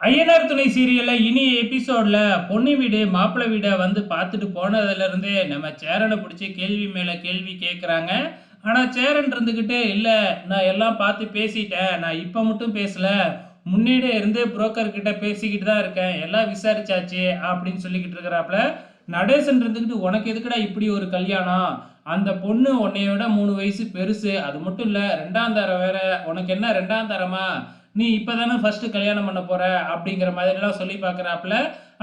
ஐயனார் துணை சீரியலில் இனி எபிசோடில் பொண்ணு வீடு மாப்பிள்ளை வீடை வந்து பார்த்துட்டு போனதுலேருந்தே நம்ம சேரனை பிடிச்சி கேள்வி மேலே கேள்வி கேட்குறாங்க ஆனால் சேரன் இருந்துக்கிட்டு இல்லை நான் எல்லாம் பார்த்து பேசிட்டேன். நான் இப்போ மட்டும் பேசலை. முன்னாடியே இருந்து புரோக்கர்கிட்ட பேசிக்கிட்டு தான் இருக்கேன். எல்லாம் விசாரிச்சாச்சு அப்படின்னு சொல்லிக்கிட்டு இருக்கிறாப்புல நடேசன் இருந்துக்கிட்டு உனக்கு எதுக்குடா இப்படி ஒரு கல்யாணம்? அந்த பொண்ணு உன்னைய விட மூணு வயசு பெருசு. அது மட்டும் இல்லை ரெண்டாம் தரம் வேற. உனக்கு என்ன ரெண்டாம் தரமா? நீ இப்போதானே ஃபர்ஸ்ட்டு கல்யாணம் பண்ண போகிற அப்படிங்கிற மாதிரிலாம் சொல்லி பார்க்குறாப்புல.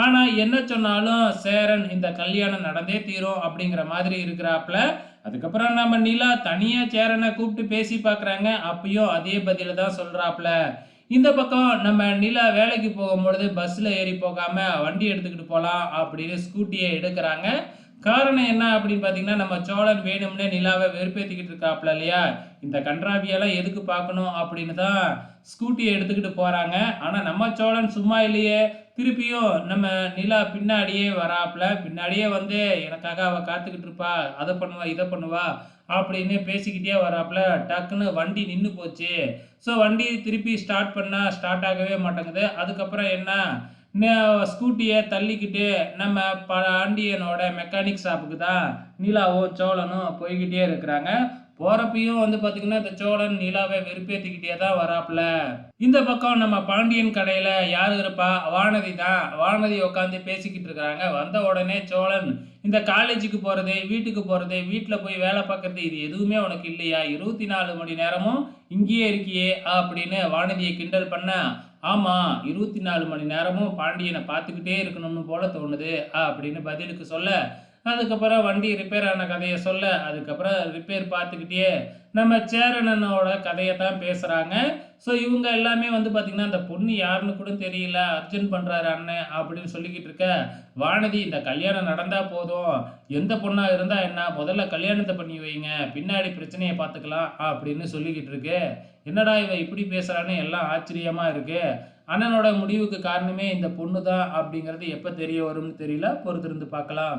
ஆனால் என்ன சொன்னாலும் சேரன் இந்த கல்யாணம் நடந்தே தீரும் அப்படிங்கிற மாதிரி இருக்கிறாப்புல. அதுக்கப்புறம் நம்ம நிலா தனியாக சேரனை கூப்பிட்டு பேசி பார்க்குறாங்க. அப்பயும் அதே பதில தான் சொல்கிறாப்புல இந்த பக்கம் நம்ம நிலா வேலைக்கு போகும்பொழுது பஸ்ஸில் ஏறி போகாமல் வண்டி எடுத்துக்கிட்டு போகலாம் அப்படின்னு ஸ்கூட்டியை எடுக்கிறாங்க. காரணம் என்ன அப்படின்னு பார்த்தீங்கன்னா நம்ம சோழன் வேணும்னே நிலாவை வெறுப்பேற்றிக்கிட்டு இருக்காப்புல இல்லையா? இந்த கன்றாவியெல்லாம் எதுக்கு பார்க்கணும் அப்படின்னு தான் ஸ்கூட்டியை எடுத்துக்கிட்டு போகிறாங்க ஆனால் நம்ம சோழன் சும்மா இல்லையே. திருப்பியும் நம்ம நிலா பின்னாடியே வராப்புல பின்னாடியே வந்து எனக்காக அவள் காத்துக்கிட்டு இருப்பா. அதை பண்ணுவா இதை பண்ணுவா அப்படின்னு பேசிக்கிட்டே வராப்புல டக்குன்னு வண்டி நின்று போச்சு. ஸோ வண்டி திருப்பி ஸ்டார்ட் பண்ணால் ஸ்டார்ட் ஆகவே மாட்டேங்குது. அதுக்கப்புறம் என்ன? ஸ்கூட்டியை தள்ளிக்கிட்டு நம்ம பாண்டியனோட மெக்கானிக் ஷாப்புக்கு தான் நிலாவும் சோழனும் போய்கிட்டே இருக்கிறாங்க. போறப்பையும் வந்து பார்த்தீங்கன்னா இந்த சோழன் நிலாவை வெறுப்பேற்றிக்கிட்டே தான் வராப்புல. இந்த பக்கம் நம்ம பாண்டியன் கடையில் யார் இருப்பா? வானதி தான். வானதி உட்காந்து பேசிக்கிட்டு இருக்கிறாங்க. வந்த உடனே சோழன் இந்த காலேஜுக்கு போகிறது வீட்டுக்கு போகிறது வீட்டில் போய் வேலை பார்க்கறது இது எதுவுமே உனக்கு இல்லையா? இருபத்தி நாலு மணி நேரமும் இங்கேயே இருக்கியே அப்படின்னு வானதியை கிண்டல் பண்ண ஆமாம் இருபத்தி நாலு மணி நேரமும் பாண்டியனை பார்த்துக்கிட்டே இருக்கணும்னு போல தோணுது அப்படின்னு பதிலுக்கு சொல்ல அதுக்கப்புறம் வண்டி ரிப்பேர் ஆன கதையை சொல்ல அதுக்கப்புறம் ரிப்பேர் பார்த்துக்கிட்டே நம்ம சேரணனோட கதையை தான் பேசுகிறாங்க ஸோ இவங்க எல்லாமே வந்து பார்த்திங்கன்னா அந்த பொண்ணு யாருன்னு கூட தெரியல அர்ஜுன் பண்ணுறாரு அண்ணன் அப்படின்னு சொல்லிக்கிட்டு இருக்க வானதி இந்த கல்யாணம் நடந்தால் போதும். எந்த பொண்ணாக இருந்தால் என்ன? முதல்ல கல்யாணத்தை பண்ணி வைங்க பின்னாடி பிரச்சனையை பார்த்துக்கலாம் அப்படின்னு சொல்லிக்கிட்டு இருக்கு. என்னடா இவன் இப்படி பேசுகிறான்னு எல்லாம் ஆச்சரியமாக இருக்குது அண்ணனோட முடிவுக்கு காரணமே இந்த பொண்ணு தான் அப்படிங்கிறது எப்போ தெரிய வரும்னு தெரியல பொறுத்திருந்து பார்க்கலாம்.